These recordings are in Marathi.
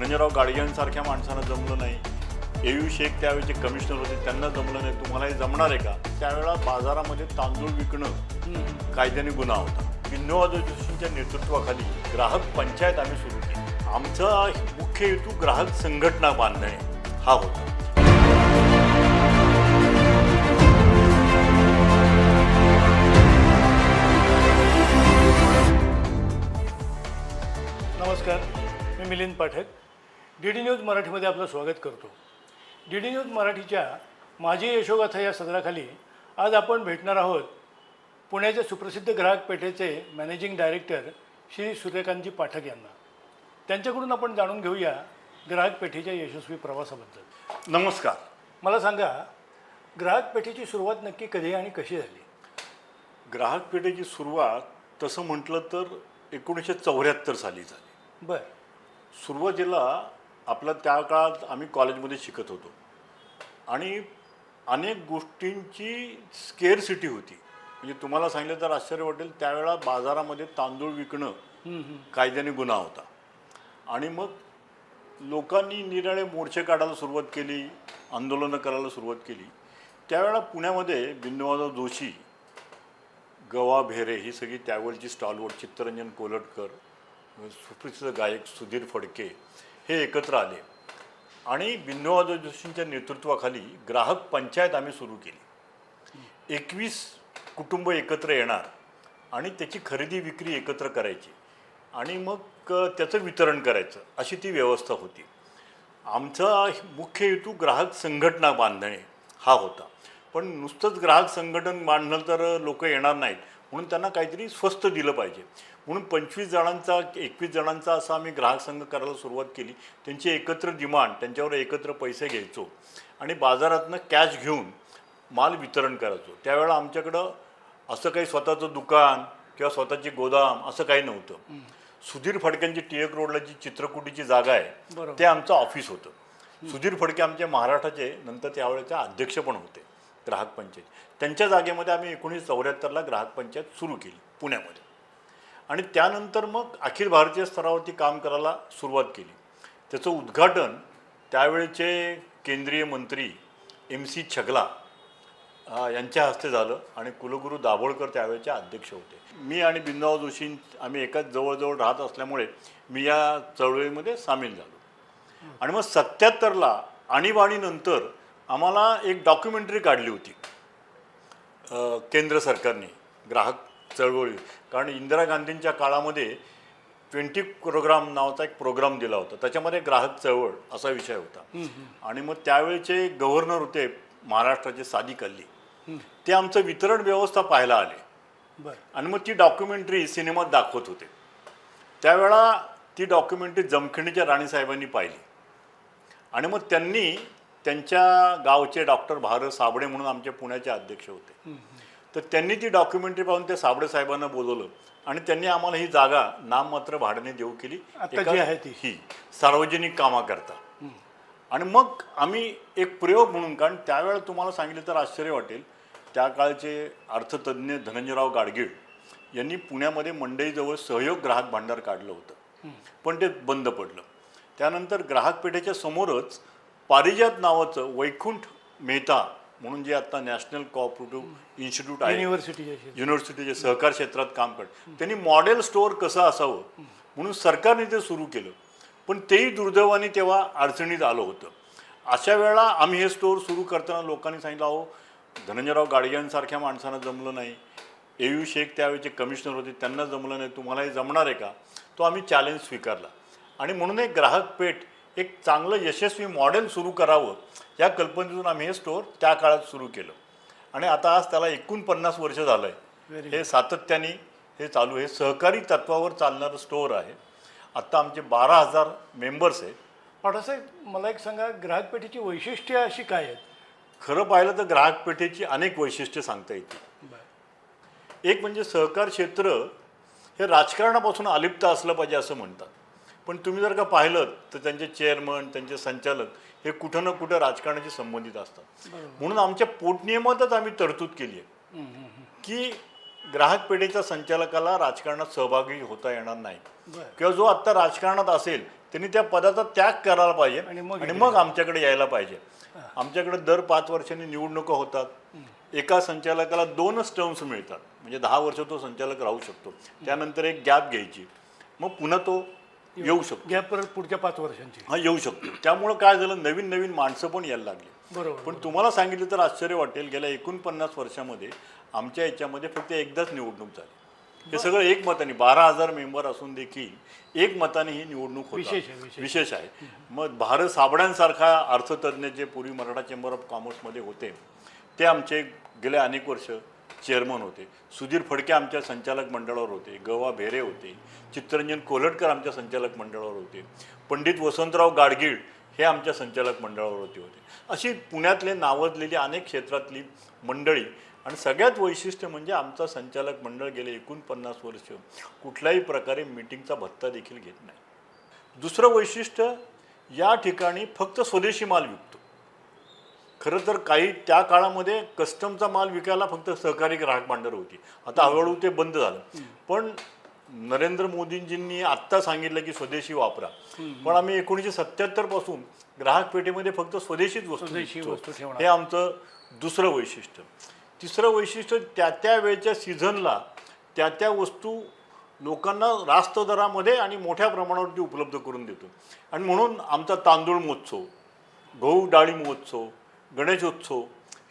धनंजयराव गाडगियांसारख्या माणसांना जमलं नाही. एयू शेख त्यावेळेचे कमिशनर होते त्यांना जमलं नाही. तुम्हाला हे जमणार आहे का? त्यावेळेला बाजारामध्ये तांदूळ विकणं कायद्याने गुन्हा होता. बिंदुवाद जोशींच्या नेतृत्वाखाली ग्राहक पंचायत आम्ही सुरू केली. आमचा मुख्य हेतू ग्राहक संघटना बांधणे. हा होता. नमस्कार. मी Milind Pathak. D D news मराठीमध्ये आपलं स्वागत करतो. डी डी न्यूज मराठीच्या माझी यशोगाथा या सदराखाली आज आपण भेटणार आहोत पुण्याच्या सुप्रसिद्ध ग्राहक पेठेचे मॅनेजिंग डायरेक्टर श्री सूर्यकांतजी पाठक यांना. त्यांच्याकडून आपण जाणून घेऊया ग्राहक पेठेच्या यशस्वी प्रवासाबद्दल. नमस्कार. मला सांगा ग्राहक पेठेची सुरुवात नक्की कधी आणि कशी झाली? ग्राहक पेठेची सुरुवात तसं म्हटलं तर एकोणीसशे चौऱ्याहत्तर साली झाली. बरं. सुरुवातीला आपलं त्या काळात आम्ही कॉलेजमध्ये शिकत होतो. आणि अनेक गोष्टींची स्केअर सिटी होती. म्हणजे तुम्हाला सांगितलं तर आश्चर्य वाटेल त्यावेळेला बाजारामध्ये तांदूळ विकणं कायद्याने गुन्हा होता. आणि मग लोकांनी निराळे मोर्चे काढायला सुरुवात केली आंदोलनं करायला सुरुवात केली. त्यावेळेला पुण्यामध्ये बिंदुमाधव जोशी गवा भेरे ही सगळी त्यावेळची स्टॉलवर चित्तरंजन कोलटकर सुप्रसिद्ध गायक सुधीर फडके हे एकत्र आले. आणि बिंदुवाद जोशींच्या नेतृत्वाखाली ग्राहक पंचायत आम्ही सुरू केली. एकवीस कुटुंब एकत्र येणार आणि त्याची खरेदी विक्री एकत्र करायची. आणि मग त्याचं वितरण करायचं अशी ती व्यवस्था होती. आमचा मुख्य हेतू ग्राहक संघटना बांधणे हा होता. पण नुसतंच ग्राहक संघटन बांधलं तर लोक येणार नाहीत. म्हणून त्यांना काहीतरी स्वस्त दिलं पाहिजे. म्हणून पंचवीस जणांचा एकवीस जणांचा असा आम्ही ग्राहक संघ करायला सुरुवात केली. त्यांची एकत्र डिमांड त्यांच्यावर एकत्र पैसे घ्यायचो आणि बाजारातनं कॅश घेऊन माल वितरण करायचो. त्यावेळेला आमच्याकडं असं काही स्वतःचं दुकान किंवा स्वतःची गोदाम असं काही नव्हतं. सुधीर फडक्यांची टिळक रोडला जी चित्रकुटीची जागा आहे. ते आमचं ऑफिस होतं. सुधीर फडके आमचे महाराष्ट्राचे नंतर त्यावेळेचे अध्यक्ष पण होते ग्राहक पंचायत. त्यांच्या जागेमध्ये आम्ही एकोणीसशे चौऱ्याहत्तरला ग्राहक पंचायत सुरू केली पुण्यामध्ये. आणि त्यानंतर मग अखिल भारतीय स्तरावरती काम करायला सुरुवात केली. त्याचं उद्घाटन त्यावेळेचे केंद्रीय मंत्री एम सी छगला यांच्या हस्ते झालं आणि कुलगुरू दाभोळकर त्यावेळेचे अध्यक्ष होते. मी आणि बिंदाव जोशी आम्ही एकाच जवळजवळ राहत असल्यामुळे मी या चळवळीमध्ये सामील झालो. आणि मग सत्याहत्तरला आणीबाणीनंतर आम्हाला एक डॉक्युमेंटरी काढली होती केंद्र सरकारने ग्राहक चळवळी. कारण इंदिरा गांधींच्या काळामध्ये ट्वेंटी प्रोग्राम नावाचा एक प्रोग्राम दिला होता. त्याच्यामध्ये ग्राहक चळवळ असा विषय होता. आणि मग त्यावेळेचे गव्हर्नर होते महाराष्ट्राचे सादिक अल्ली ते आमचं वितरण व्यवस्था पाहायला आले. बरं. आणि मग ती डॉक्युमेंटरी सिनेमात दाखवत होते. त्यावेळा ती डॉक्युमेंटरी जमखिणीच्या राणीसाहेबांनी पाहिली. आणि मग त्यांनी त्यांच्या गावचे डॉक्टर भारत साबळे म्हणून आमचे पुण्याचे अध्यक्ष होते. तर त्यांनी ती डॉक्युमेंटरी पाहून त्या साबळे साहेबांना बोलवलं. आणि त्यांनी आम्हाला ही जागा नाममात्र भाड्याने देऊ केली. जी आहे ती. ही सार्वजनिक कामाकरता. आणि मग आम्ही एक प्रयोग म्हणून कारण त्यावेळेला तुम्हाला सांगितलं तर आश्चर्य वाटेल त्या काळचे अर्थतज्ज्ञ धनंजयराव गाडगीळ यांनी पुण्यामध्ये मंडईजवळ सहयोग ग्राहक भांडार काढलं होतं. पण ते बंद पडलं. त्यानंतर ग्राहक पेठेच्या समोरच पारिजात नावाचं वैकुंठ मेहता म्हणून जे आता नॅशनल कोऑपरेटिव्ह इन्स्टिट्यूट आहे युनिव्हर्सिटीच्या युनिव्हर्सिटीचे सहकार क्षेत्रात काम करत त्यांनी मॉडेल स्टोअर कसं असावं म्हणून सरकारने ते सुरू केलं. पण तेही दुर्दैवाने तेव्हा अडचणीत आलं होतं. अशा वेळेला आम्ही हे स्टोअर सुरू करताना लोकांनी सांगितलं अहो धनंजयराव गाडगियांसारख्या माणसांना जमलं नाही. एयू शेख त्यावेळेचे कमिशनर होते त्यांना जमलं नाही. तुम्हाला हे जमणार आहे का? तो आम्ही चॅलेंज स्वीकारला. आणि म्हणून एक ग्राहक पेठ एक चांगलं यशस्वी मॉडेल सुरू करावं या कल्पनेतून आम्ही हे स्टोअर त्या काळात सुरू केलं. आणि आता आज त्याला एकोणपन्नास वर्ष झालं आहे हे सातत्याने हे चालू आहे. सहकारी तत्वावर चालणारं स्टोअर आहे. आत्ता आमचे बारा हजार मेंबर्स आहेत. पाठासाहेब मला एक सांगा ग्राहक पेठेची वैशिष्ट्ये अशी काय आहेत? खरं पाहिलं तर ग्राहक पेठेची अनेक वैशिष्ट्ये सांगता येतील. एक म्हणजे सहकार क्षेत्र हे राजकारणापासून अलिप्त असलं पाहिजे असं म्हणतात. पण तुम्ही जर का पाहिलं तर त्यांचे चेअरमन त्यांचे संचालक हे कुठं ना कुठं राजकारणाशी संबंधित असतात म्हणून आमच्या पोटनियमातच आम्ही तरतूद केली आहे. की ग्राहक पेढीच्या संचालकाला राजकारणात सहभागी होता येणार नाही. किंवा जो आत्ता राजकारणात असेल त्यांनी त्या पदाचा त्याग करायला पाहिजे आणि मग आणि मग आमच्याकडे यायला पाहिजे. आमच्याकडे दर पाच वर्षांनी निवडणुका होतात. एका संचालकाला दोनच टर्म्स मिळतात. म्हणजे दहा वर्ष तो संचालक राहू शकतो. त्यानंतर एक गॅप घ्यायची. मग पुन्हा तो येऊ शकतो. घ्या परत पुढच्या पाच वर्षांची. हा येऊ शकतो. त्यामुळं काय झालं नवीन नवीन माणसं पण यायला लागली. बरोबर पण तुम्हाला सांगितलं तर आश्चर्य वाटेल. गेल्या एकोणपन्नास वर्षामध्ये आमच्या याच्यामध्ये फक्त एकदाच निवडणूक झाली. हे सगळं एक मताने बारा हजार मेंबर असून देखील एक मताने ही निवडणूक. विशेष आहे, विशेष. आहे. मग भारत साबळ्यांसारखा अर्थतज्ञ जे पूर्वी मराठा चेंबर ऑफ कॉमर्समध्ये होते ते आमचे गेले अनेक वर्ष. चेअरमन होते. सुधीर फडके आमच्या संचालक मंडळावर होते. गवा भेरे होते. चित्तरंजन कोलटकर आमच्या संचालक मंडळावर होते. पंडित वसंतराव गाडगीळ हे आमच्या संचालक मंडळावर होते. होते अशी पुण्यातले नावजलेली अनेक क्षेत्रातली मंडळी आणि सगळ्यात वैशिष्ट्य म्हणजे आमचा संचालक मंडळ गेले एकोणपन्नास वर्ष कुठल्याही प्रकारे मिटिंगचा भत्ता देखील घेत नाही. दुसरं वैशिष्ट्य या ठिकाणी फक्त स्वदेशी माल विकतो खरं तर काही त्या काळामध्ये कस्टमचा माल विकायला फक्त सहकारी ग्राहक भांडार होती. आता हळूहळू ते बंद झालं. पण नरेंद्र मोदींजींनी आत्ता सांगितलं की स्वदेशी वापरा. पण आम्ही एकोणीसशे सत्याहत्तरपासून ग्राहक पेठेमध्ये फक्त स्वदेशीच वस्तू. हे आमचं दुसरं वैशिष्ट्य. तिसरं वैशिष्ट्य त्या त्या वेळच्या सीझनला त्या त्या वस्तू लोकांना रास्त दरामध्ये आणि मोठ्या प्रमाणावरती उपलब्ध करून देतो. आणि म्हणून आमचा तांदूळ महोत्सव गहू डाळी महोत्सव गणेशोत्सव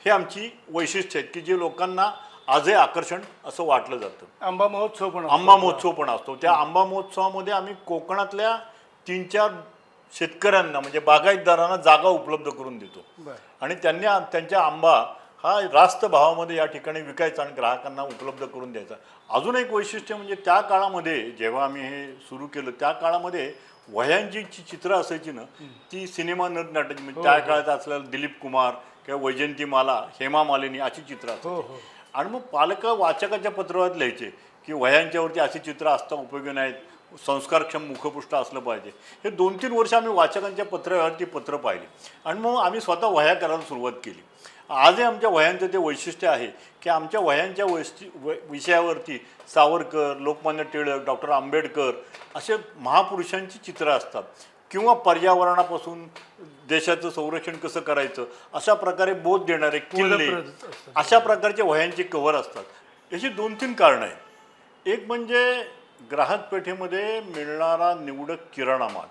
हे आमची वैशिष्ट्य आहेत की जे लोकांना आजही आकर्षण असं वाटलं जातं. आंबा महोत्सव पण. आंबा महोत्सव पण असतो. त्या आंबा महोत्सवामध्ये आम्ही कोकणातल्या तीन चार शेतकऱ्यांना म्हणजे बागायतदारांना जागा उपलब्ध करून देतो. आणि त्यांनी त्यांच्या आंबा हा रास्त भावामध्ये या ठिकाणी विकायचा आणि ग्राहकांना उपलब्ध करून द्यायचा. अजून एक वैशिष्ट्य म्हणजे त्या काळामध्ये जेव्हा आम्ही हे सुरू केलं त्या काळामध्ये वह्यांची जी चित्र असायची ना ती सिनेमा नटनाट्याची म्हणजे त्या काळात असलेला दिलीप कुमार किंवा वैजंती माला हेमा मालिनी अशी चित्र असायची हो. हो आणि मग पालक वाचकाच्या पत्रात लिहायचे की वह्यांच्यावरती अशी चित्र असता उपयोगी नाहीत संस्कारक्षम मुखपृष्ठ असलं पाहिजे. हे दोन तीन वर्ष आम्ही वाचकांच्या पत्रावरती पत्र पाहिली. आणि मग आम्ही स्वतः वह्या करायला सुरुवात केली. आजही आमच्या वह्यांचं ते वैशिष्ट्य आहे की आमच्या वह्यांच्या वैशि वै विषयावरती सावरकर लोकमान्य टिळक डॉक्टर आंबेडकर असे महापुरुषांची चित्रं असतात. किंवा पर्यावरणापासून देशाचं संरक्षण कसं करायचं अशा प्रकारे बोध देणारे किल्ले. अशा प्रकारचे वह्यांचे कव्हर असतात. याची दोन तीन कारणं आहेत. एक म्हणजे ग्राहक पेठेमध्ये मिळणारा निवडक किराणा माल.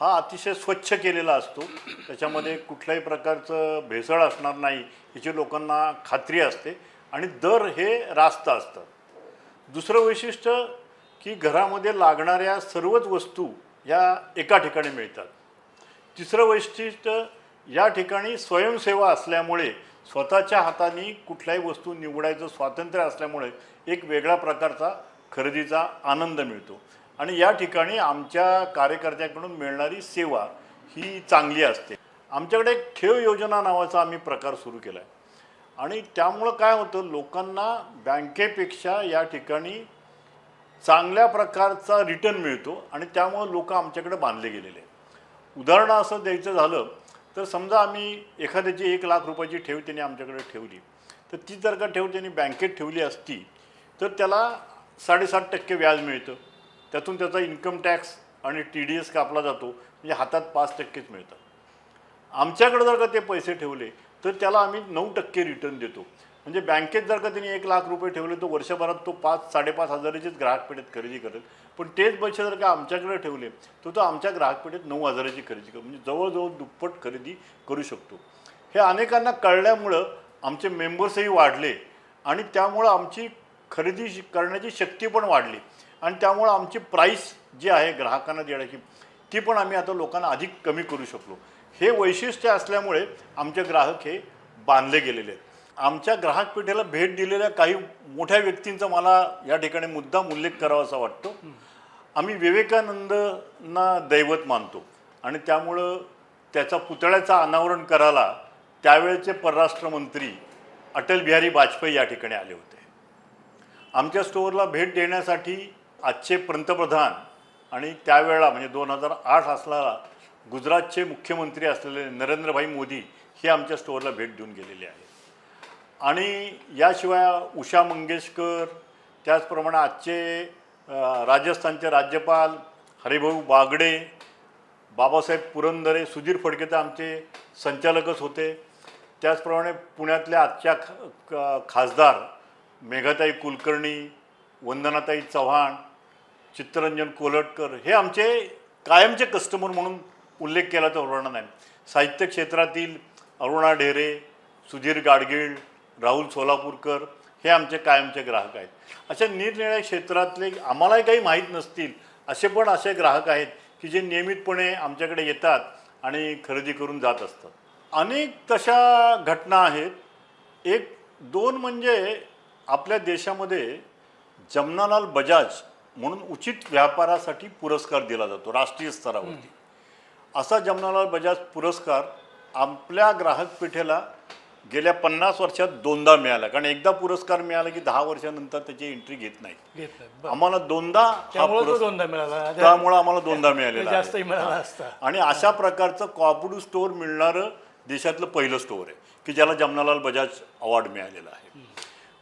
हा अतिशय स्वच्छ केलेला असतो. त्याच्यामध्ये कुठल्याही प्रकारचं भेसळ असणार नाही याची लोकांना खात्री असते आणि दर हे रास्त असतात दुसरं वैशिष्ट्य की घरामध्ये लागणाऱ्या सर्वच वस्तू या एका ठिकाणी मिळतात. तिसरं वैशिष्ट्य या ठिकाणी स्वयंसेवा असल्यामुळे स्वतःच्या हाताने कुठल्याही वस्तू निवडायचं स्वातंत्र्य असल्यामुळे एक वेगळ्या प्रकारचा खरेदीचा आनंद मिळतो. आणि या ठिकाणी आमच्या कार्यकर्त्यांकडून मिळणारी सेवा ही चांगली असते. आमच्याकडे एक ठेव योजना नावाचा आम्ही प्रकार सुरू केला आहे आणि त्यामुळं काय होतं लोकांना बँकेपेक्षा या ठिकाणी चांगल्या प्रकारचा रिटर्न मिळतो आणि त्यामुळं लोक आमच्याकडे बांधले गेलेले आहेत. उदाहरण असं द्यायचं झालं तर समजा आम्ही एखाद्याची एक लाख रुपयाची ठेव त्यांनी आमच्याकडे ठेवली. तर ती जर का ठेव त्यांनी बँकेत ठेवली असती तर त्याला साडेसात टक्के व्याज मिळतं. त्यातून त्याचा इन्कम टॅक्स आणि टी डी एस कापला जातो म्हणजे हातात पाच टक्केच मिळतात. आमच्याकडे जर का ते पैसे ठेवले तर त्याला आम्ही नऊ टक्के रिटर्न देतो. म्हणजे बँकेत जर का त्यांनी एक लाख रुपये ठेवले तर वर्षभरात तो पाच साडेपाच हजाराचीच ग्राहक पेठेत खरेदी करेल पण तेच पैसे जर का आमच्याकडे ठेवले तर तो आमच्या ग्राहक पेठेत नऊ हजाराची खरेदी करेल म्हणजे जवळजवळ दुप्पट खरेदी करू शकतो. हे अनेकांना कळल्यामुळं आमचे मेंबर्सही वाढले आणि त्यामुळं आमची खरेदी करण्याची शक्ती पण वाढली. आणि त्यामुळं आमची प्राईस जी आहे ग्राहकांना देण्याची ती पण आम्ही आता लोकांना अधिक कमी करू शकलो. हे वैशिष्ट्य असल्यामुळे आमचे ग्राहक हे बांधले गेलेले आहेत. आमच्या ग्राहक पेठेला भेट दिलेल्या काही मोठ्या व्यक्तींचा मला या ठिकाणी मुद्दाम उल्लेख करावा असा वाटतो. आम्ही विवेकानंदना दैवत मानतो आणि त्यामुळं त्याचा पुतळ्याचा अनावरण करायला त्यावेळेचे परराष्ट्र मंत्री अटल बिहारी वाजपेयी या ठिकाणी आले होते. आमच्या स्टोअरला भेट देण्यासाठी आजचे पंतप्रधान आणि त्यावेळेला म्हणजे दोन हजार आठ असणारा गुजरातचे मुख्यमंत्री असलेले नरेंद्रभाई मोदी हे आमच्या स्टोअरला भेट देऊन गेलेले आहेत. आणि याशिवाय उषा मंगेशकर त्याचप्रमाणे आजचे राजस्थानचे राज्यपाल हरिभाऊ बागडे बाबासाहेब पुरंदरे सुधीर फडके तर आमचे संचालकच होते. त्याचप्रमाणे पुण्यातल्या आजच्या ख क- खासदार मेघाताई कुलकर्णी वंदनाताई चव्हाण चित्तरंजन कोलटकर हे आमचे कायमचे कस्टमर म्हणून उल्लेख केला तर अरुणा नाही. साहित्य क्षेत्रातील अरुणा ढेरे सुधीर गाडगीळ राहुल सोलापूरकर हे आमचे कायमचे ग्राहक आहेत. अशा निरनिराळ्या क्षेत्रातले आम्हालाही काही माहीत नसतील असे पण असे ग्राहक आहेत की जे नियमितपणे आमच्याकडे येतात आणि खरेदी करून जात असतात. अनेक तशा घटना आहेत. एक दोन म्हणजे आपल्या देशामध्ये जमनालाल बजाज म्हणून उचित व्यापारासाठी पुरस्कार दिला जातो राष्ट्रीय स्तरावरती. असा जमनालाल बजाज पुरस्कार आपल्या ग्राहक पेठेला गेल्या पन्नास वर्षात दोनदा मिळाला. कारण एकदा पुरस्कार मिळाला की दहा वर्षानंतर त्याची एंट्री घेत नाही. आम्हाला दोनदा हा त्यामुळे तो पुरस्कार दोनदा मिळाला. त्यामुळे आम्हाला दोनदा मिळालेला आणि अशा प्रकारचं कॉपडू स्टोअर मिळणारं देशातलं पहिलं स्टोअर आहे की ज्याला जमनालाल बजाज अवॉर्ड मिळालेला आहे.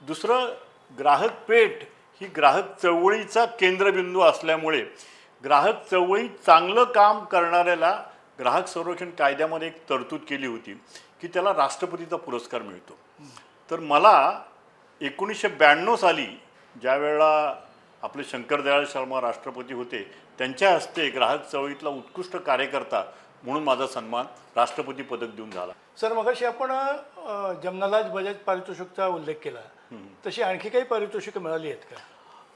दुसरं ग्राहक पेठ ही ग्राहक चळवळीचा केंद्रबिंदू असल्यामुळे ग्राहक चळवळी चांगलं काम करणाऱ्याला ग्राहक संरक्षण कायद्यामध्ये एक तरतूद केली होती की त्याला राष्ट्रपतीचा पुरस्कार मिळतो. तर मला एकोणीसशे ब्याण्णव साली ज्यावेळेला आपले शंकरदयाळ शर्मा राष्ट्रपती होते त्यांच्या हस्ते ग्राहक चळवळीतला उत्कृष्ट कार्यकर्ता म्हणून माझा सन्मान राष्ट्रपती पदक देऊन झाला. सर मगाशी आपण जमनालाज बजाज पारितोषिकचा उल्लेख केला. तशी आणखी काही पारितोषिकं मिळाली आहेत का?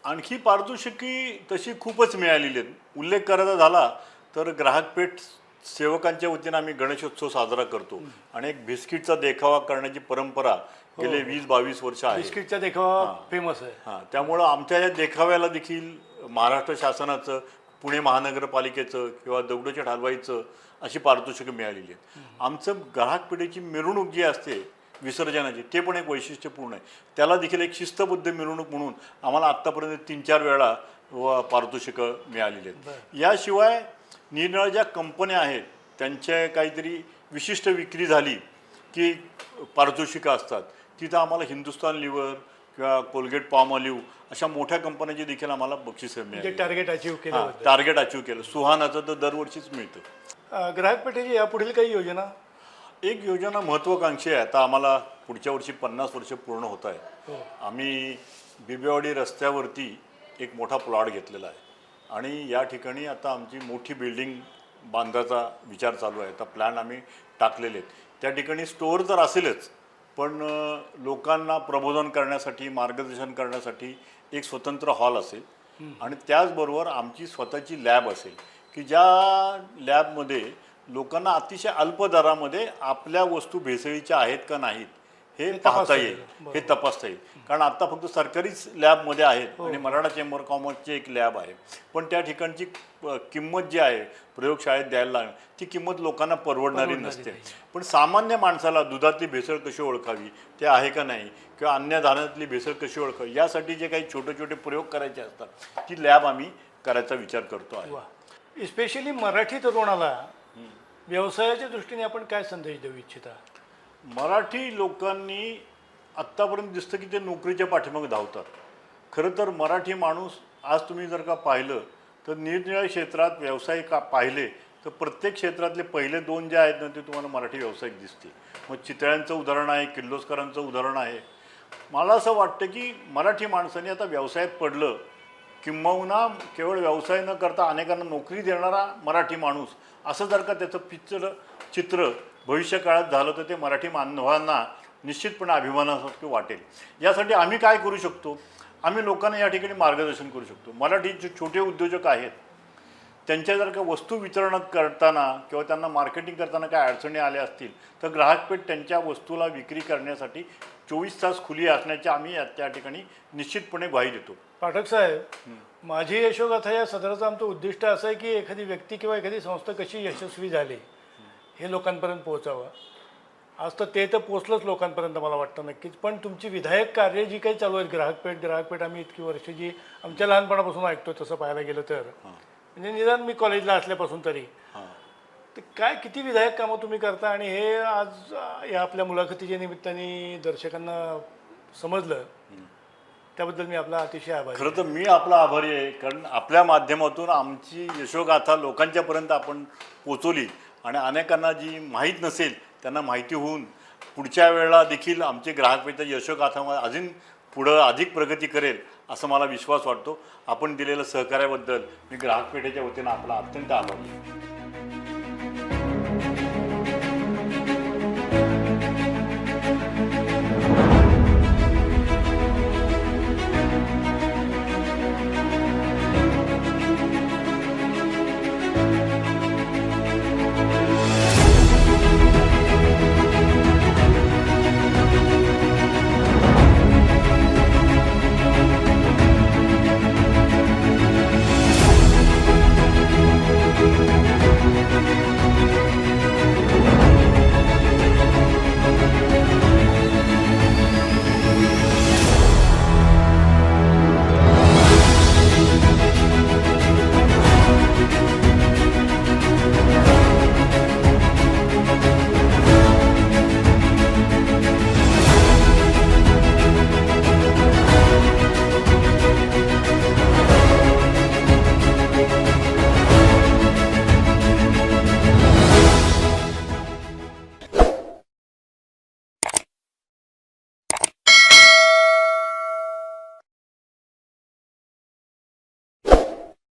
आणखी पारितोषिकी तशी खूपच मिळालेली आहेत. उल्लेख करायचा झाला तर ग्राहकपेठ सेवकांच्या वतीनं आम्ही गणेशोत्सव साजरा करतो. आणि एक बिस्किटचा देखावा करण्याची परंपरा गेले वीस बावीस वर्ष आहे. बिस्किटचा देखावा फेमस आहे. हां. त्यामुळं आमच्या या देखाव्याला देखील महाराष्ट्र शासनाचं पुणे महानगरपालिकेचं किंवा दगडूशेठ हलवाईचं अशी पारितोषिकं मिळालेली आहेत. आमचं ग्राहक पेढीची मिरवणूक जी असते विसर्जनाची. ते पण एक वैशिष्ट्यपूर्ण आहे. त्याला देखील एक शिस्तबद्ध मिरवणूक म्हणून आम्हाला आत्तापर्यंत तीन चार वेळा व पारितोषिकं मिळालेली आहेत. याशिवाय निरनिराळ्या ज्या कंपन्या आहेत त्यांच्या काहीतरी विशिष्ट विक्री झाली की पारितोषिकं असतात. तिथं आम्हाला हिंदुस्तान लिव्हर किंवा कोलगेट पॉम ऑलिव्ह अशा मोठ्या कंपन्यांची देखील आम्हाला बक्षिसं मिळाली. टार्गेट अचीव केलं टार्गेट अचीव केलं. सुहानाचं तर दरवर्षीच मिळतं. ग्राहक पेठेची यापुढील काही योजना? एक योजना महत्त्वाकांक्षी आहे. आता आम्हाला पुढच्या वर्षी पन्नास वर्ष पूर्ण होत आहे. हो. आम्ही बिबेवाडी रस्त्यावरती एक मोठा प्लॉट घेतलेला आहे. आणि या ठिकाणी आता आमची मोठी बिल्डिंग बांधायचा विचार चालू आहे. आता प्लॅन आम्ही टाकलेले आहेत. त्या ठिकाणी स्टोअर तर असेलच पण लोकांना प्रबोधन करण्यासाठी मार्गदर्शन करण्यासाठी एक स्वतंत्र हॉल असेल. आणि त्याचबरोबर आमची स्वतःची लॅब असेल की ज्या लॅबमध्ये लोकांना अतिशय अल्प दरामध्ये आपल्या वस्तू भेसळीच्या आहेत का नाहीत हे तपासता पाहता येईल. हे तपासता येईल. कारण आता फक्त सरकारीच लॅबमध्ये आहेत आणि मराठा चेंबर कॉमर्सची एक लॅब आहे. पण त्या ठिकाणची किंमत जी आहे प्रयोगशाळेत द्यायला लागणार ती किंमत लोकांना परवडणारी नसते. पण सामान्य माणसाला दुधातली भेसळ कशी ओळखावी ते आहे का नाही किंवा अन्य धान्यातली भेसळ कशी ओळखावी यासाठी जे काही छोटे छोटे प्रयोग करायचे असतात ती लॅब आम्ही करायचा विचार करतो आहे. स्पेशली मराठी तरुणाला व्यवसायाच्या दृष्टीने आपण काय संदेश देऊ इच्छिता? मराठी लोकांनी आत्तापर्यंत दिसतं की ते नोकरीच्या पाठीमागे धावतात. खरं तर मराठी माणूस आज तुम्ही जर का पाहिलं तर निरनिराळ्या क्षेत्रात व्यवसाय का पाहिले तर प्रत्येक क्षेत्रातले पहिले दोन जे आहेत ना ते तुम्हाला मराठी व्यावसायिक दिसते मग चितळ्यांचं उदाहरण आहे किर्लोस्करांचं उदाहरण आहे. मला असं वाटतं की मराठी माणसाने आता व्यवसायात पडलं किंबहुना केवळ व्यवसाय न करता अनेकांना नोकरी देणारा मराठी माणूस असं जर का त्याचं पिक्चर चित्र भविष्यकाळात झालं तर ते मराठी मानवांना निश्चितपणे अभिमानासारखं वाटेल. यासाठी आम्ही काय करू शकतो? आम्ही लोकांना या ठिकाणी मार्गदर्शन करू शकतो. मराठी जे छोटे उद्योजक आहेत. त्यांच्या जर का वस्तू वितरणात करताना किंवा त्यांना मार्केटिंग करताना काय अडचणी आल्या असतील तर ग्राहकपेठ त्यांच्या वस्तूला विक्री करण्यासाठी चोवीस तास खुली असण्याची आम्ही त्या ठिकाणी निश्चितपणे ग्वाही देतो. पाठक साहेब माझी यशोगाथा या सदराचं आमचं उद्दिष्ट असं आहे की एखादी व्यक्ती किंवा एखादी संस्था कशी यशस्वी झाली हे लोकांपर्यंत पोहोचावं. आज तर ते तर पोचलंच लोकांपर्यंत मला वाटतं नक्कीच पण तुमची विधायक कार्य जी काही चालू आहेत ग्राहकपेठ ग्राहकपेठ आम्ही इतकी वर्ष जी आमच्या लहानपणापासून ऐकतो तसं पाहायला गेलं तर म्हणजे निदान मी कॉलेजला असल्यापासून तरी. हां. तर काय किती विधायक कामं तुम्ही करता? आणि हे आज या आपल्या मुलाखतीच्या निमित्ताने दर्शकांना समजलं. त्याबद्दल मी आपला अतिशय आभारी. खरं तर मी आपला आभारी आहे कारण आपल्या माध्यमातून आमची यशोगाथा लोकांच्यापर्यंत आपण पोचवली आणि अनेकांना जी माहीत नसेल त्यांना माहिती होऊन पुढच्या वेळेला देखील आमचे ग्राहकपेक्षा यशोगाथा अजून पुढं अधिक प्रगती करेल. असं मला विश्वास वाटतो. आपण दिलेल्या सहकार्याबद्दल मी ग्राहक पेठेच्या वतीनं आपला अत्यंत आभारी